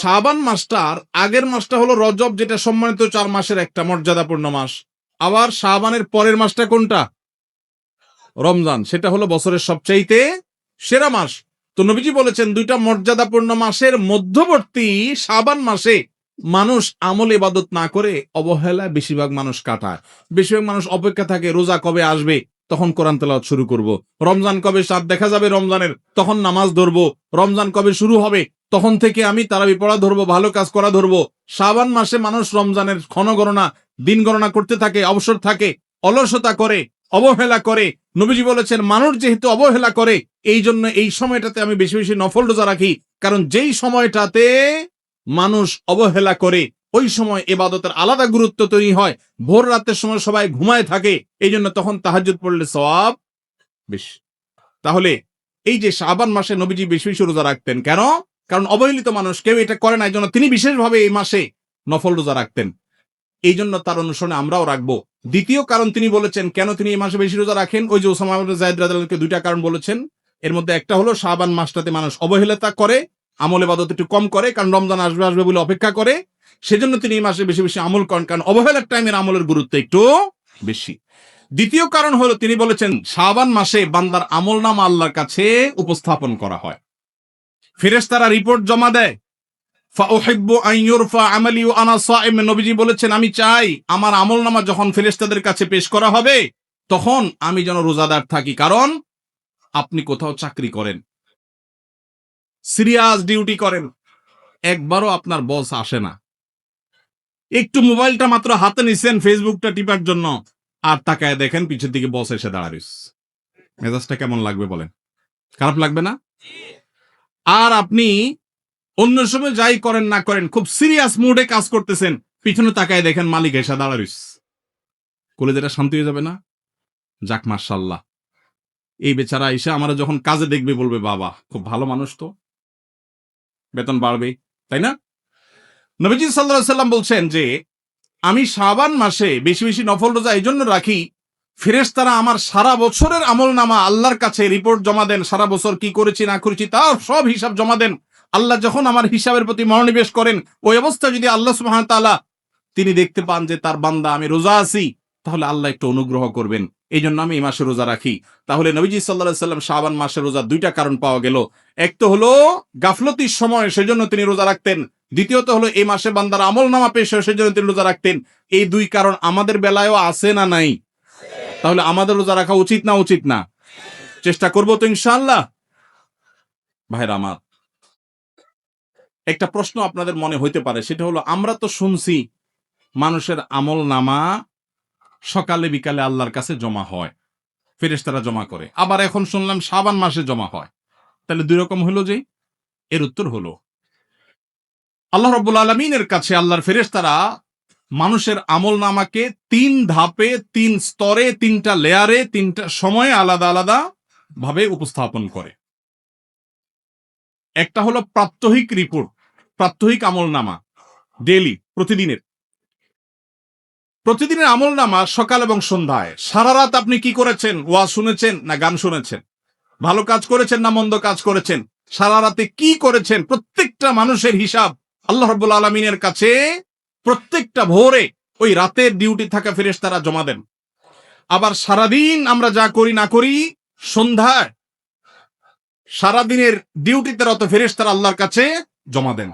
শাবান মাসটার আগের মাসটা হলো রজব, যেটা সম্মানিত চার মাসের একটা মর্যাদাপূর্ণ মাস। আবার শাবানের পরের মাসটা কোনটা? রমজান, সেটা হলো বছরের সবচাইতে সেরা মাস। তো নবীজি বলেছেন, দুইটা মর্যাদাপূর্ণ মাসের মধ্যবর্তী শাবান মাসে মানুষ আমল ইবাদত না করে অবহেলা বেশিরভাগ মানুষ কাটায়। বেশিরভাগ মানুষ অপেক্ষা থাকে, রোজা কবে আসবে? তখন কোরআন তেলাওয়াত শুরু করব। রমজান কবে সাত দেখা যাবে রমজানের, তখন নামাজ ধরবো। রমজান কবে শুরু হবে? তখন থেকে আমি তারাবি পড়া ধরবো, ভালো কাজ করা ধরবো। শাবান মাসে মানুষ রমজানের ক্ষণ গণনা, দিন গণনা করতে থাকে, অবসর থাকে, অলসতা করে, অবহেলা করে। নবীজি বলেছেন, মানুষ যেহেতু অবহেলা করে, এই জন্য এই সময়টাতে আমি বেশি বেশি নফল রোজা রাখি। কারণ যেই সময়টাতে মানুষ অবহেলা করে, ওই সময় এবাদতের আলাদা গুরুত্ব তৈরি হয়। ভোর রাতের সময় সবাই ঘুমায় থাকে, এই জন্য তখন তাহাজুদ পড়লে সওয়াব বেশ। তাহলে এই যে শাবান মাসে নবীজি বেশি বেশি রোজা রাখতেন কেন? কারণ অবহেলিত মানুষ, কেউ এটা করে না, এই জন্য তিনি বিশেষভাবে এই মাসে নফল রোজা রাখতেন। এই জন্য তার অনুসরণে আমরাও রাখব। দ্বিতীয় কারণ তিনি বলেছেন, কেন তিনি এই মাসে বেশি রোজা রাখেন? ওই যে ওসামা জায়েদ রাদিয়াল্লাহু দুইটা কারণ বলেছেন। এর মধ্যে একটা হলো, শাবান মাসটাতে মানুষ অবহেলতা করে, আমল ইবাদত একটু কম করে, কারণ রমজান আসবে আসবে বলে অপেক্ষা করে। সেজন্য তিনি এই মাসে বেশি বেশি আমল করেন, কারণ অবহেলার টাইমের আমলের গুরুত্ব একটু বেশি। দ্বিতীয় কারণ হলো, তিনি বলেছেন, শাবান মাসে বান্দার আমল নাম আল্লাহর কাছে উপস্থাপন করা হয়। ফেরেশতারা রিপোর্ট জমা দেয়। নবীজি বলেছেন, আমি চাই আমার আমল নামা যখন ফেরেশতাদের কাছে পেশ করা হবে, তখন আমি যেন রোজাদার থাকি। কারণ আপনি কোথাও চাকরি করেন, সিরিয়াস ডিউটি করেন, একবারও আপনার বস আসে না। একটু মোবাইলটা মাত্র হাতে নিছেন, ফেসবুকটা টিপার জন্য, আর তাকায় দেখেন, পিছের দিকে বস এসে দাঁড়াইস মেজাজটা কেমন লাগবে বলেন? খারাপ লাগবে না? আর আপনি অন্য সময় যাই করেন না করেন, খুব সিরিয়াস মুডে কাজ করতেছেন, পিছনে তাকায় দেখেন মালিক এসে দাঁড়াইস কলেজেটা শান্তি হয়ে যাবে না? যাক মার্শাল্লাহ এই বেচারা এসে আমরা যখন কাজে দেখবে, বলবে, বাবা, খুব ভালো মানুষ তো। বেতন বাড়বে তাই না? নবীজি সাল্লাহ সাল্লাম বলছেন যে, আমি শাবান মাসে বেশি বেশি নফল রোজা এই জন্য রাখি ফেরেশ তারা আমার সারা বছরের আমল নামা আল্লাহর কাছে রিপোর্ট জমা দেন, সারা বছর কি করেছি, না করেছি, তার সব হিসাব জমা দেন। আল্লাহ যখন আমার হিসাবের প্রতি মনোনিবেশ করেন, ওই অবস্থা যদি আল্লাহ সুবহান তাআলা তিনি দেখতে পান যে তার বান্দা আমি রোজা আছি, তাহলে আল্লাহ একটু অনুগ্রহ করবেন। এই জন্য আমি এই মাসে রোজা রাখি। তাহলে নবীজি সাল্লাহ সাল্লাম শাবান মাসে রোজা দুইটা কারণ পাওয়া গেল। এক তো হলো গাফলতির সময় সেজন্য তিনি রোজা রাখতেন। দ্বিতীয়ত হলো এই মাসে বান্দার আমল নামা পেশ সেজন্য তিনি রোজা রাখতেন। এই দুই কারণ আমাদের বেলায়ও আছে না নাই? তাহলে আমাদের রোজা রাখা উচিত না উচিত না? চেষ্টা করব তো ইনশাল্লাহ ভাইরা আমার, একটা প্রশ্ন আপনাদের মনে হইতে পারে, সেটা হলো, আমরা তো শুনছি মানুষের আমল নামা সকালে বিকালে আল্লাহর কাছে জমা হয়, ফেরেশতারা জমা করে। আবার এখন শুনলাম সাবান মাসে জমা হয়। তাহলে দুই রকম হলো যে, এর উত্তর হলো, আল্লাহ রব্বুল আলমিনের কাছে আল্লাহর ফেরেশতারা মানুষের আমল নামাকে তিন ধাপে, তিন স্তরে, তিনটা লেয়ারে, তিনটা সময়ে আলাদা আলাদা ভাবে উপস্থাপন করে। একটা হলো প্রাত্যহিক রিপোর্ট, প্রাত্যহিক আমল নামা ডেলি প্রতিদিনের। প্রতিদিনের আমল নামা সকাল এবং সন্ধ্যায়। সারা রাত আপনি কি করেছেন? ওয়া শুনেছেন না গান শুনেছেন? ভালো কাজ করেছেন না মন্দ কাজ করেছেন? সারা রাতে কি করেছেন? প্রত্যেকটা মানুষের হিসাব আল্লাহ রব্বুল আলমিনের কাছে প্রত্যেকটা ভোরে ওই রাতের ডিউটি থাকা ফেরেস তারা জমা দেন। আবার সারাদিন আমরা যা করি না করি, সন্ধ্যায় সারাদিনের ডিউটিতে রত ফেরেস তারা আল্লাহর কাছে জমা দেন।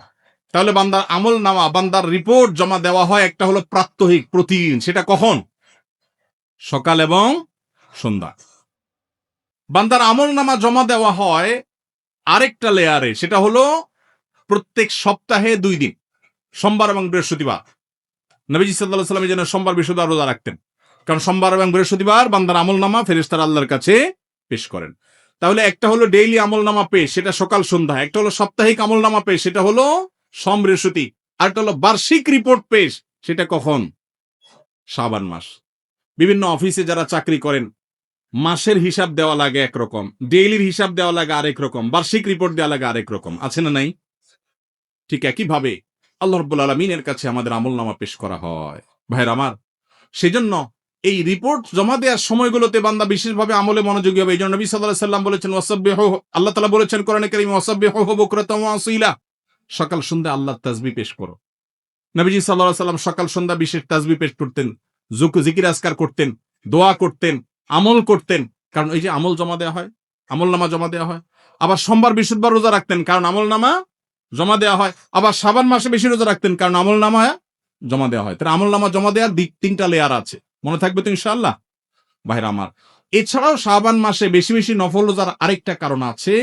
তাহলে বান্দার আমল নামা, বান্দার রিপোর্ট জমা দেওয়া হয়, একটা হলো প্রাত্যহিক প্রতিদিন, সেটা কখন? সকাল এবং সন্ধ্যা। বান্দার আমল নামা জমা দেওয়া হয় আরেকটা লেয়ারে সেটা হলো প্রত্যেক সপ্তাহে দুই দিন। সোমবার এবং বৃহস্পতিবার। নবীজি সাল্লাহ সাল্লামের জন্য সোমবার, বৃহস্পতিবার রোজা রাখতেন। কারণ সোমবার এবং বৃহস্পতিবার বান্দার আমল নামা ফেরেস্তার আল্লাহর কাছে পেশ করেন। তাহলে একটা হলো ডেইলি আমল নামা পেশ, সেটা সকাল, সন্ধ্যা। একটা হলো সাপ্তাহিক আমল নামা পেশ, সেটা হলো সোম, বৃহস্পতি। আর একটা হলো বার্ষিক রিপোর্ট পেশ, সেটা কখন? সাবান মাস। বিভিন্ন অফিসে যারা চাকরি করেন, মাসের হিসাব দেওয়া লাগে একরকম, ডেইলির হিসাব দেওয়া লাগে আরেক রকম, বার্ষিক রিপোর্ট দেওয়া লাগে আরেক রকম। আছে না নাই? ঠিক একইভাবে আল্লাহ রব্বুল আলমিনের কাছে আমাদের আমল নামা পেশ করা হয়। ভাইয়ের আমার, সেজন্য এই রিপোর্ট জমা দেওয়ার সময়গুলোতে বান্দা বিশেষভাবে আমলে মনোযোগী হবে। এই জন্য নবী সাল্লাহ সাল্লাম বলেছেন, ওয়াসাব্বিহ আল্লাহ তালা বলেছেন কোরআনে ওয়াসাব্বিহ বকরাতাম ওয়া আসীলা সকাল সন্ধ্যা আল্লাহ তাজবি পেশ করো। নবীজি সাল্লাহ সাল্লাম সকাল সন্ধ্যা বিশেষ তাজবি পেশ করতেন জুক জিকির, আজকার করতেন, দোয়া করতেন, আমল করতেন। কারণ এই যে আমল জমা দেওয়া হয় আমল নামা জমা দেওয়া হয়, আবার সোমবার, বৃহস্পতিবার রোজা রাখতেন। কারণ আমল নামা জমা দেওয়া হয়। আবার সাবান মাসে বেশি রোজা রাখতেন, কারণ আমল নামা জমা দেওয়া হয়। তাহলে আমল নামা জমা দেওয়ার দিক তিনটা লেয়ার আছে। মনে থাকবে তো ইনশাল্লাহ ভাইরা আমার, এছাড়াও শাবান মাসে বেশি বেশি নফল রোজার আরেকটা কারণ আছে,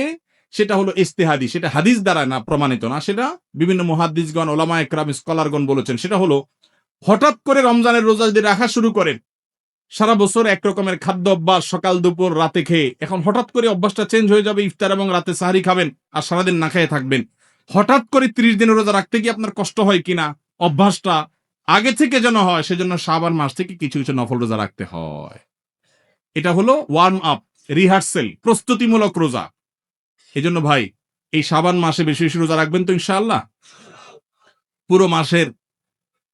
সেটা হলো ইস্তেহাদি। সেটা হাদিস দ্বারা না, প্রমাণিত না, সেটা বিভিন্ন মহাদিসগণ ওলামা একরাম, স্কলারগণ বলেছেন। সেটা হলো, হঠাৎ করে রমজানের রোজা যদি রাখা শুরু করেন, সারা বছর একরকমের খাদ্য অভ্যাস, সকাল, দুপুর, রাতে খেয়ে, এখন হঠাৎ করে অভ্যাসটা চেঞ্জ হয়ে যাবে, ইফতার এবং রাতে সাহারি খাবেন, আর সারাদিন না খেয়ে থাকবেন। হঠাৎ করে ত্রিশ দিনের রোজা রাখতে গিয়ে আপনার কষ্ট হয় কিনা? অভ্যাসটা আগে থেকে যেন হয়, সেজন্য শাবান মাস থেকে কিছু কিছু নফল রোজা রাখতে হয়। এটা হলো ওয়ার্ম আপ রিহার্সেল প্রস্তুতিমূলক রোজা। এই জন্য ভাই, এই সাবান মাসে বেশি বেশি রোজা রাখবেন তো ইনশাআল্লাহ। পুরো মাসের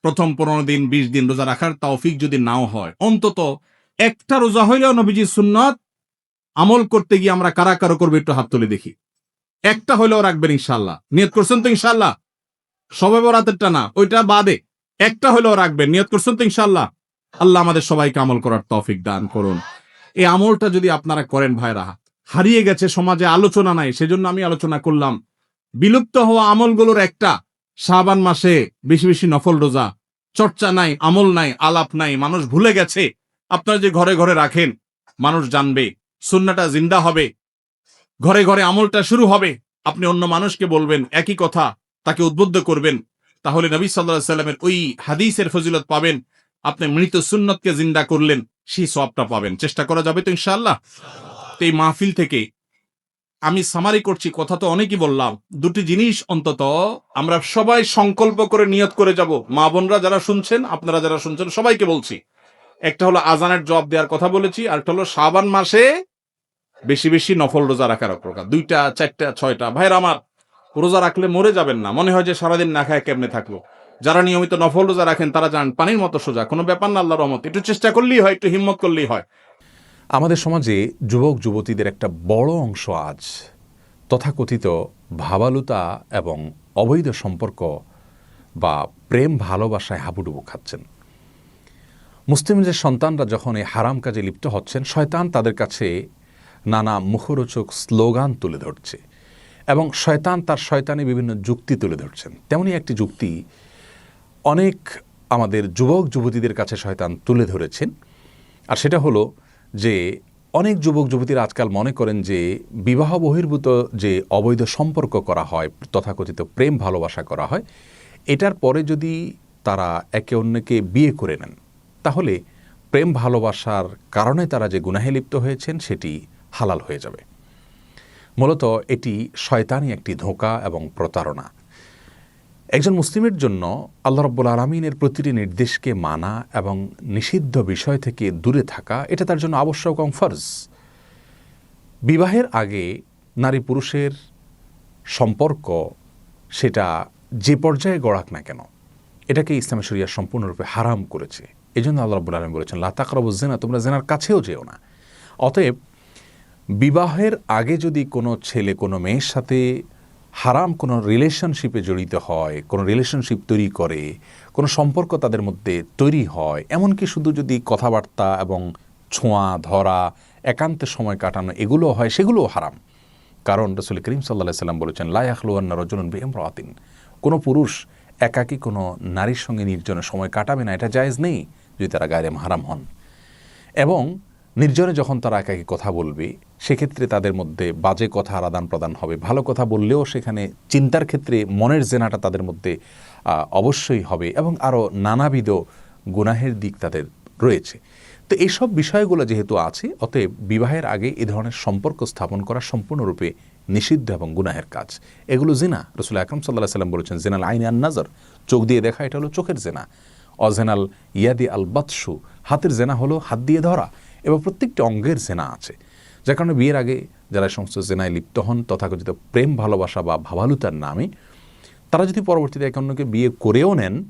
প্রথম পনেরো দিন, বিশ দিন রোজা রাখার তৌফিক যদি নাও হয়, অন্তত একটা রোজা হইলেও নবীজি সুন্নত আমল করতে গিয়ে আমরা কারা কারও করব একটু হাত তুলে দেখি। একটা হলেও রাখবেন ইনশাল্লাহ নিয়ত করছেন তো ইনশাল্লাহ সবে বরাতেরটা না, ওইটা বাদে একটা হলেও রাখবেন, নিয়ত করছেন তো ইনশাল্লাহ আল্লাহ আমাদের সবাইকে আমল করার তৌফিক দান করুন। এই আমলটা যদি আপনারা করেন ভাইরা হারিয়ে গেছে, সমাজে আলোচনা নাই, সেজন্য আমি আলোচনা করলাম। বিলুপ্ত হওয়া আমলগুলোর একটা, শাবান মাসে বেশি বেশি নফল রোজা। চর্চা নাই, আমল নাই, আলাপ নাই, মানুষ ভুলে গেছে। আপনারা যে ঘরে ঘরে রাখেন, মানুষ জানবে, সুন্নাটা জিন্দা হবে। ঘরে ঘরে আমলটা শুরু হবে। আপনি অন্য মানুষকে বলবেন, একই কথা, তাকে উদ্বুদ্ধ করবেন। তাহলে নবী সাল্লাহ সাল্লামের ওই হাদিসের ফজিলত পাবেন। আপনি মৃত সুন্নতকে জিন্দা করলেন, সেই সবটা পাবেন। চেষ্টা করা যাবে তো ইনশাল্লাহ তো এই মাহফিল থেকে আমি সামারি করছি, কথা তো অনেকই বললাম। দুটি জিনিস অন্তত আমরা সবাই সংকল্প করে নিয়ত করে যাব। মা বোনরা যারা শুনছেন, আপনারা যারা শুনছেন, সবাইকে বলছি। একটা হলো আজানের জবাব দেওয়ার কথা বলেছি আর একটা হলো শাবান মাসে বেশি বেশি নফল রোজা রাখার প্রকার। দুইটা, চারটা, ছয়টা। ভাইরা আমার, রোজা রাখলে মরে যাবেন না। মনে হয় যে সারাদিন না খায় কেমনে থাকল যারা নিয়মিত নফল রোজা রাখেন, তারা যান পানির মতো সোজা। কোনো ব্যাপার না আল্লাহ রহমত। একটু চেষ্টা করলেই হয়, একটু হিম্মত করলেই হয়। আমাদের সমাজে যুবক, যুবতীদের একটা বড় অংশ আজ তথাকথিত ভাবালুতা এবং অবৈধ সম্পর্ক বা প্রেম ভালোবাসায় হাবুডুবু খাচ্ছেন। মুসলিমদের সন্তানরা যখন এই হারাম কাজে লিপ্ত হচ্ছেন, শয়তান তাদের কাছে নানা মুখরোচক স্লোগান তুলে ধরছে এবং শয়তান তার শয়তানে বিভিন্ন যুক্তি তুলে ধরছেন। তেমনই একটি যুক্তি অনেক আমাদের যুবক, যুবতীদের কাছে শয়তান তুলে ধরেছেন। আর সেটা হলো যে, অনেক যুবক, যুবতীরা আজকাল মনে করেন যে, বিবাহ বহির্ভূত যে অবৈধ সম্পর্ক করা হয়, তথাকথিত প্রেম ভালোবাসা করা হয়, এটার পরে যদি তারা একে অন্যকে বিয়ে করে নেন, তাহলে প্রেম ভালোবাসার কারণে তারা যে গুনাহে লিপ্ত হয়েছেন, সেটি হালাল হয়ে যাবে। মূলত এটি শয়তানি একটি ধোঁকা এবং প্রতারণা। একজন মুসলিমের জন্য আল্লাহ রব্বুল আলমিনের প্রতিটি নির্দেশকে মানা এবং নিষিদ্ধ বিষয় থেকে দূরে থাকা, এটা তার জন্য আবশ্যক এবং ফরজ। বিবাহের আগে নারী পুরুষের সম্পর্ক সেটা যে পর্যায়ে গড়াক না কেন, এটাকে ইসলাম শরিয়া সম্পূর্ণরূপে হারাম করেছে। এই জন্য আল্লাহ রব্বুল আলম বলেছেন লাতাকরব জেনা তোমরা জেনার কাছেও যেও না। অতএব বিবাহের আগে যদি কোনো ছেলে, কোনো মেয়ের সাথে হারাম কোনো রিলেশনশিপে জড়িত হয়, কোনো রিলেশনশিপ তৈরি করে, কোনো সম্পর্ক তাদের মধ্যে তৈরি হয়, এমনকি শুধু যদি কথাবার্তা এবং ছোঁয়া, ধরা, একান্তে সময় কাটানো এগুলো হয়, সেগুলোও হারাম। কারণ রসুল করিম সাল্লাহ সাল্লাম বলেছেন লায়াখলুয়ান্না রজনুন বেহমরাতিন কোনো পুরুষ একাকী কোনো নারীর সঙ্গে নির্জনে সময় কাটাবে না, এটা জায়েজ নেই যদি তারা গায়ে হারাম হন। এবং নির্জনে যখন তারা একাকি কথা বলবে সেক্ষেত্রে তাদের মধ্যে বাজে কথা আদান প্রদান হবে। ভালো কথা বললেও সেখানে চিন্তার ক্ষেত্রে মনের জেনাটা তাদের মধ্যে অবশ্যই হবে এবং আরও নানাবিধ গুনাহের দিক তাদের রয়েছে। তো এইসব বিষয়গুলো যেহেতু আছে, অতএব বিবাহের আগে এ ধরনের সম্পর্ক স্থাপন করা সম্পূর্ণরূপে নিষিদ্ধ এবং গুনাহের কাজ। এগুলো জেনা। রসুল আকরম সাল্লাহ সাল্লাম বলেছেন, জেনাল আইন আন নাজর। চোখ দিয়ে দেখা, এটা হলো চোখের জেনা। অজেনাল ইয়াদি আল বাতসু। হাতের জেনা হলো হাত দিয়ে ধরা। এবং প্রত্যেকটি অঙ্গের জেনা আছে। যার কারণে বিয়ের আগে যারা সমস্ত জেনায় লিপ্ত হন, তথাকথিত প্রেম, ভালোবাসা বা ভাবালুতার নামে, তারা যদি পরবর্তীতে একে অন্যকে বিয়ে করেও নেন,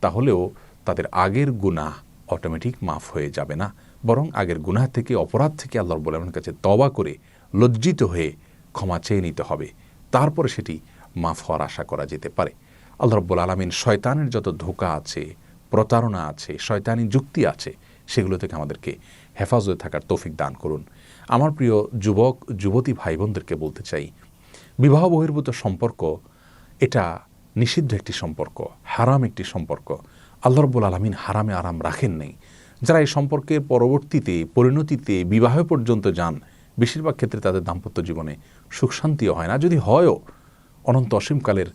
তাহলেও তাদের আগের গুণা অটোমেটিক মাফ হয়ে যাবে না। বরং আগের গুনাহ থেকে, অপরাধ থেকে আল্লাহর বলে কাছে তবা করে লজ্জিত হয়ে ক্ষমা চেয়ে নিতে হবে। তারপরে সেটি মাফ হওয়ার আশা করা যেতে পারে। আল্লাহ রব্বুল আলমিন শয়তানের যত ধোকা আছে, প্রতারণা আছে, শয়তানি যুক্তি আছে, সেগুলো থেকে আমাদেরকে হেফাজতে থাকার তৌফিক দান করুন। আমার প্রিয় যুবক, যুবতী ভাই বোনদেরকে বলতে চাই, বিবাহ বহির্ভূত সম্পর্ক, এটা নিষিদ্ধ একটি সম্পর্ক, হারাম একটি সম্পর্ক। আল্লাহ রব্বুল আলমিন হারামে আরাম রাখেন নেই। যারা এই সম্পর্কের পরবর্তীতে, পরিণতিতে, বিবাহ পর্যন্ত যান, বেশিরভাগ ক্ষেত্রে তাদের দাম্পত্য জীবনে সুখ শান্তিও হয় না। যদি হয়ও, অনন্ত অসীমকালের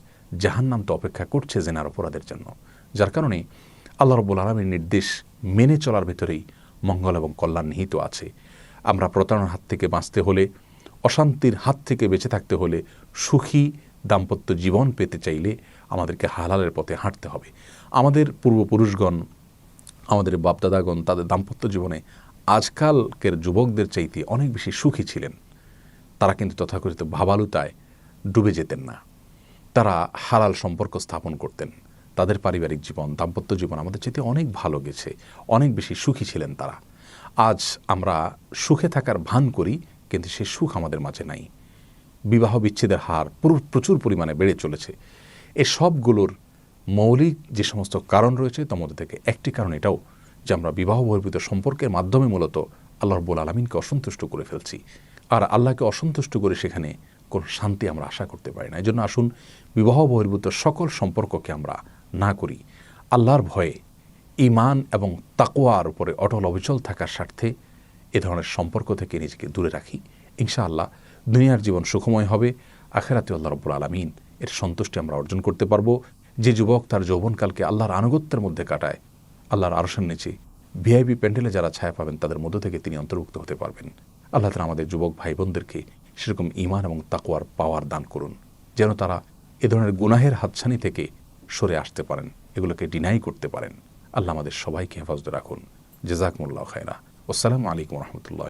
জাহান্নাম তো অপেক্ষা করছে জেনার অপরাধের জন্য। যার কারণে আল্লাহ রব্বুল আলমীর নির্দেশ মেনে চলার ভেতরেই মঙ্গল এবং কল্যাণ নিহিত আছে। আমরা প্রতারণার হাত থেকে বাঁচতে হলে, অশান্তির হাত থেকে বেঁচে থাকতে হলে, সুখী দাম্পত্য জীবন পেতে চাইলে আমাদেরকে হালালের পথে হাঁটতে হবে। আমাদের পূর্বপুরুষগণ, আমাদের বাপদাদাগণ, তাদের দাম্পত্য জীবনে আজকালকের যুবকদের চাইতে অনেক বেশি সুখী ছিলেন। তারা কিন্তু তথাকথিত ভাবালুতায় ডুবে যেতেন না। তারা হালাল সম্পর্ক স্থাপন করতেন। তাদের পারিবারিক জীবন, দাম্পত্য জীবন আমাদের চাইতে অনেক ভালো গেছে। অনেক বেশি সুখী ছিলেন তারা। আজ আমরা সুখে থাকার ভান করি, কিন্তু সে সুখ আমাদের মাঝে নাই। বিবাহ বিচ্ছেদের হার পুরো- প্রচুর পরিমাণে বেড়ে চলেছে। এ সবগুলোর মৌলিক যে সমস্ত কারণ রয়েছে, তার মধ্যে থেকে একটি কারণ এটাও যে আমরা বিবাহ বহির্ভূত সম্পর্কের মাধ্যমে মূলত আল্লাহ রব্বুল আলমিনকে অসন্তুষ্ট করে ফেলছি। আর আল্লাহকে অসন্তুষ্ট করে সেখানে কোনো শান্তি আমরা আশা করতে পারি না। এই জন্য আসুন বিবাহ বহির্ভূত সকল সম্পর্ককে আমরা না করি। আল্লাহর ভয়ে ইমান এবং তাকোয়ার উপরে অটল অবিচল থাকার স্বার্থে এ ধরনের সম্পর্ক থেকে নিজেকে দূরে রাখি। ইনশাআল্লাহ, দুনিয়ার জীবন সুখময় হবে। আখেরাতে আল্লাহ রব্বুল আলমিন এর সন্তুষ্টি আমরা অর্জন করতে পারব। যে যুবক তার যৌবনকালকে আল্লাহর আনুগত্যের মধ্যে কাটায়, আল্লাহর আরশের নিচে ভিআইপি প্যান্ডেলে যারা ছায়া পাবেন তাদের মধ্য থেকে তিনি অন্তর্ভুক্ত হতে পারবেন। আল্লাহ তালা আমাদের যুবক ভাই বোনদেরকে সেরকম ইমান এবং তাকুয়ার পাওয়ার দান করুন, যেন তারা এ ধরনের গুনাহের হাতছানি থেকে সরে আসতে পারেন, এগুলোকে ডিনাই করতে পারেন। আল্লাহ আমাদের সবাইকে হেফাজতে রাখুন। জেজাকমুল্লাহ খায়রা। আসসালামু আলাইকুম রহমতুল্লাহ।